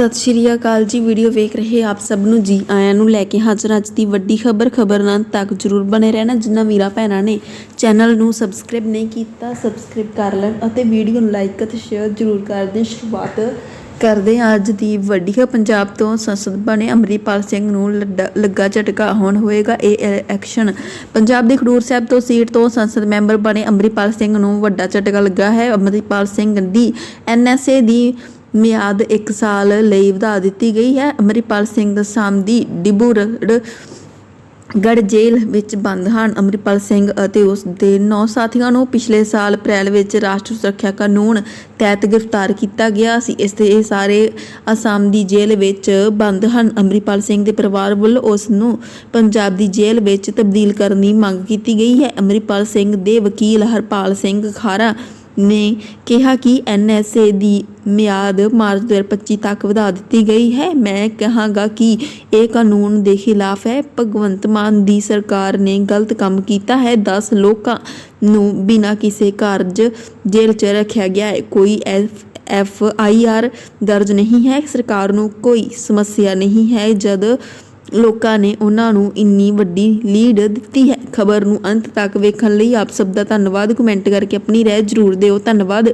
ਸਤਿ ਸ਼੍ਰੀ ਅਕਾਲ ਜੀ। ਵੀਡੀਓ ਵੇਖ ਰਹੇ ਆਪ ਸਭ ਨੂੰ ਜੀ ਆਇਆਂ ਨੂੰ ਲੈ ਕੇ ਹਾਜ਼ਰ ਅੱਜ ਦੀ ਵੱਡੀ ਖਬਰ। ਖਬਰ ਨਾਲ ਤੱਕ ਜਰੂਰ ਬਣੇ ਰਹਿਣਾ ਜਿਨ੍ਹਾਂ ਵੀਰਾਂ ਭੈਣਾਂ ਨੇ ਚੈਨਲ ਨੂੰ ਸਬਸਕ੍ਰਾਈਬ ਨਹੀਂ ਕੀਤਾ, ਸਬਸਕ੍ਰਾਈਬ ਕਰ ਲੈਣ ਅਤੇ ਵੀਡੀਓ ਨੂੰ ਲਾਈਕ ਅਤੇ ਸ਼ੇਅਰ ਜਰੂਰ ਕਰ ਦੇਣ। ਸ਼ੁਰੂਆਤ ਕਰਦੇ ਹਾਂ ਅੱਜ ਦੀ ਵੱਡੀ ਖਬਰ। ਪੰਜਾਬ ਤੋਂ ਸੰਸਦ ਬਣੇ ਅਮਰੀਪਾਲ ਸਿੰਘ ਨੂੰ ਲੱਡਾ- ਲੱਗਾ ਝਟਕਾ, ਹੁਣ ਹੋਏਗਾ ਇਹ ਐਕਸ਼ਨ। ਪੰਜਾਬ ਦੇ ਖਡੂਰ ਸਾਹਿਬ ਤੋਂ ਸੀਟ ਤੋਂ ਸੰਸਦ ਮੈਂਬਰ ਬਣੇ ਅਮਰੀਪਾਲ ਸਿੰਘ ਨੂੰ ਵੱਡਾ ਝਟਕਾ ਲੱਗਾ ਹੈ। ਅਮਰੀਪਾਲ ਸਿੰਘ ਦੀ ਐਨਐਸਏ ਦੀ ਮਿਆਦ 1 ਸਾਲ ਲਈ ਵਧਾ ਦਿੱਤੀ ਗਈ ਹੈ। ਅਮਰੀਪਾਲ ਸਿੰਘ ਸਾਮਦੀ ਡਿਬੂਰੜ ਗੜ ਜੇਲ੍ਹ ਵਿੱਚ ਬੰਦ ਹਨ। ਅਮਰਿਪਾਲ ਸਿੰਘ ਅਤੇ ਉਸ ਦੇ 9 ਸਾਥੀਆਂ ਨੂੰ ਪਿਛਲੇ ਸਾਲ ਅਪ੍ਰੈਲ ਵਿੱਚ ਰਾਸ਼ਟਰ ਸੁਰੱਖਿਆ ਕਾਨੂੰਨ ਤਹਿਤ ਗ੍ਰਿਫਤਾਰ ਕੀਤਾ ਗਿਆ ਸੀ। ਇਸ ਦੇ ਇਹ ਸਾਰੇ ਅਸਾਮ ਦੀ ਜੇਲ੍ਹ ਵਿੱਚ ਬੰਦ ਹਨ। ਅਮਰਿਪਾਲ ਸਿੰਘ ਦੇ ਪਰਿਵਾਰ ਵੱਲੋਂ ਉਸ ਨੂੰ ਪੰਜਾਬ ਦੀ ਜੇਲ੍ਹ ਵਿੱਚ ਤਬਦੀਲ ਕਰਨ ਦੀ ਮੰਗ ਕੀਤੀ ਗਈ ਹੈ। ਅਮਰਿਪਾਲ ਸਿੰਘ ਦੇ ਵਕੀਲ ਹਰਪਾਲ ਸਿੰਘ ਖਾਰਾ ਨੇ ਕਿਹਾ ਕਿ ਐਨਐਸਏ ਦੀ ਮਿਆਦ ਮਾਰਚ 2025 ਤੱਕ ਵਧਾ ਦਿੱਤੀ ਗਈ ਹੈ। ਮੈਂ ਕਹਾਂਗਾ ਕਿ ਇਹ ਕਾਨੂੰਨ ਦੇ ਖਿਲਾਫ ਹੈ। ਭਗਵੰਤ ਮਾਨ ਦੀ ਸਰਕਾਰ ਨੇ ਗਲਤ ਕੰਮ ਕੀਤਾ ਹੈ। 10 ਲੋਕਾਂ ਨੂੰ ਬਿਨਾਂ ਕਿਸੇ ਕਾਰਜ ਜੇਲ੍ਹ 'ਚ ਰੱਖਿਆ ਗਿਆ ਹੈ। ਕੋਈ ਐਫ ਐਫ ਆਈ ਆਰ ਦਰਜ ਨਹੀਂ ਹੈ। ਸਰਕਾਰ ਨੂੰ ਕੋਈ ਸਮੱਸਿਆ ਨਹੀਂ ਹੈ। ਜਦ ਲੋਕਾਂ ਨੇ ਉਹਨਾਂ ਨੂੰ ਇੰਨੀ ਵੱਡੀ ਲੀਡ ਦਿੱਤੀ ਹੈ ਖਬਰ ਨੂੰ ਅੰਤ ਤੱਕ ਵੇਖਣ ਲਈ ਆਪ ਸਭ ਦਾ ਧੰਨਵਾਦ। ਕਮੈਂਟ ਕਰਕੇ ਆਪਣੀ ਰਾਏ ਜ਼ਰੂਰ ਦਿਓ। ਧੰਨਵਾਦ।